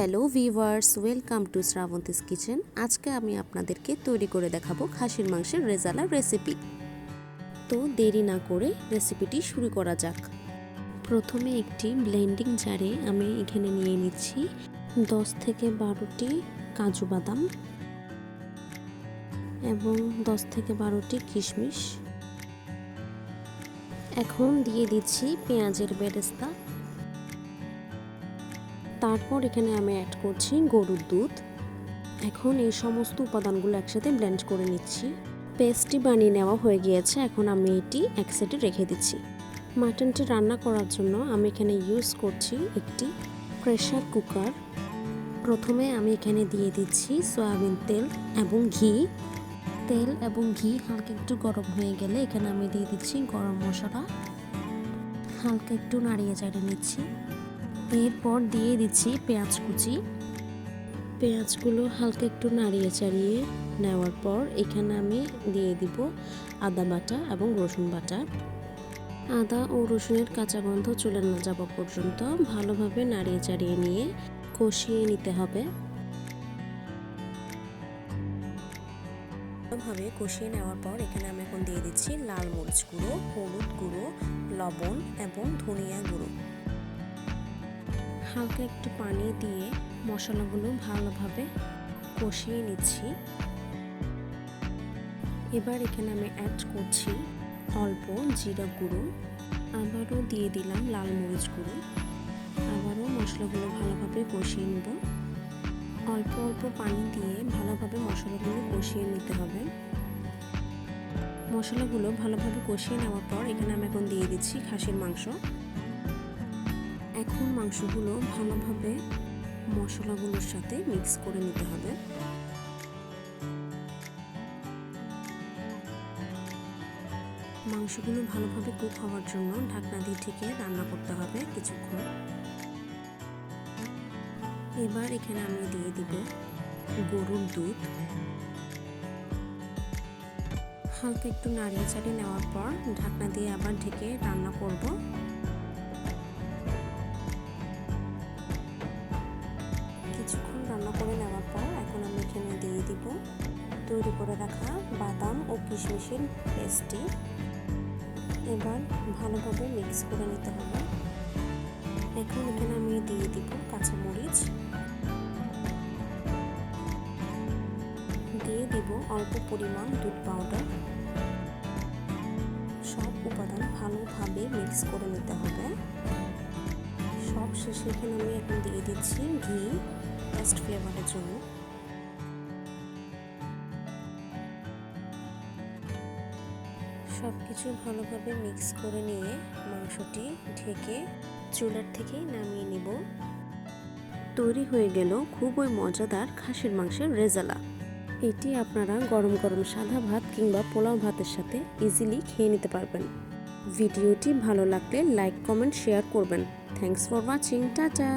Hello viewers welcome to Srabanti's kitchen. আজকে আমি আপনাদেরকে তৈরি করে দেখাবো খাসির মাংসের রেজালা রেসিপি। তো দেরি না করে রেসিপিটি শুরু করা যাক। প্রথমে একটি ব্লেন্ডিং জারে আমি এখানে নিয়ে নিচ্ছি দশ থেকে বারোটি কাজু বাদাম এবং দশ থেকে বারোটি কিশমিশ। এখন দিয়ে দিচ্ছি পেঁয়াজের বেরেস্তা। তারপর এখানে আমি অ্যাড করছি গরুর দুধ। এখন এই সমস্ত উপাদানগুলো একসাথে ব্লেন্ড করে নিচ্ছি। পেস্টটি বানিয়ে নেওয়া হয়ে গিয়েছে, এখন আমি এটি এক সাইডে রেখে দিচ্ছি। মাটনটি রান্না করার জন্য আমি এখানে ইউজ করছি একটি প্রেশার কুকার প্রথমে আমি এখানে দিয়ে দিচ্ছি সয়াবিন তেল এবং ঘি। তেল এবং ঘি হালকা একটু গরম হয়ে গেলে এখানে আমি দিয়ে দিচ্ছি গরম মশলা। হালকা একটু নাড়িয়ে চাড়িয়ে নিচ্ছি। এরপর দিয়ে দিচ্ছি পেঁয়াজ কুচি। পেঁয়াজগুলো হালকা একটু নাড়িয়ে চাড়িয়ে নেওয়ার পর এখানে আমি দিয়ে দিব আদা বাটা এবং রসুন বাটা। আদা ও রসুনের কাঁচা গন্ধ চলে না যাওয়া পর্যন্ত ভালোভাবে নাড়িয়ে চাড়িয়ে নিয়ে কষিয়ে নিতে হবে। ভাবে কষিয়ে নেওয়ার পর এখানে আমি এখন দিয়ে দিচ্ছি লাল মরিচ গুঁড়ো, হলুদ গুঁড়ো, লবণ এবং ধনিয়া গুঁড়ো। হালকা একটু পানি দিয়ে মশলাগুলো ভালোভাবে কষিয়ে নিচ্ছি। এবার এখানে আমি অ্যাড করছি অল্প জিরা গুঁড়ো, আবারও দিয়ে দিলাম লাল মরিচ গুঁড়ো। আবারও মশলাগুলো ভালোভাবে কষিয়ে নেব। অল্প অল্প পানি দিয়ে ভালোভাবে মশলাগুলো কষিয়ে নিতে হবে। মশলাগুলো ভালোভাবে কষিয়ে নেওয়ার পর এখানে আমি এখন দিয়ে দিচ্ছি খাসির মাংস। এখন মাংসগুলো ভালোভাবে মশলাগুলোর সাথে মিক্স করে নিতে হবে। মাংসগুলো ভালোভাবে কুক হওয়ার জন্য ঢাকনা দিয়ে ঢেকে রান্না করতে হবে কিছুক্ষণ। এবার এখানে আমি দিয়ে দিব গরুর দুধ। হালকা একটু নাড়িয়ে চাড়িয়ে নেওয়ার পর ঢাকনা দিয়ে আবার ঢেকে রান্না করব। রান্না করে নেওয়ার পর এখন আমি এখানে দিয়ে দিব তৈরি করে রাখা বাদাম ও কিশমিশের পেস্টটি। এবার ভালোভাবে মিক্স করে নিতে হবে। এখন এখানে আমি দিয়ে দিব কাঁচামরিচ। দিয়ে দিব অল্প পরিমাণ দুধ পাউডার। সব উপাদান ভালোভাবে মিক্স করে নিতে হবে। সব শেষে এখানে আমি এখন দিয়ে দিচ্ছি ঘি। টেস্ট ফ্লেভারের জন্য সব কিছু ভালোভাবে মিক্স করে নিয়ে মাংসটি ঢেকে চুলার থেকে নামিয়ে নিব। তৈরি হয়ে গেল খুবই মজাদার খাসির মাংসের রেজালা। এটি আপনারা গরম গরম সাদা ভাত কিংবা পোলাও ভাতের সাথে ইজিলি খেয়ে নিতে পারবেন। ভিডিওটি ভালো লাগলে লাইক কমেন্ট শেয়ার করবেন। Thanks for watching tata!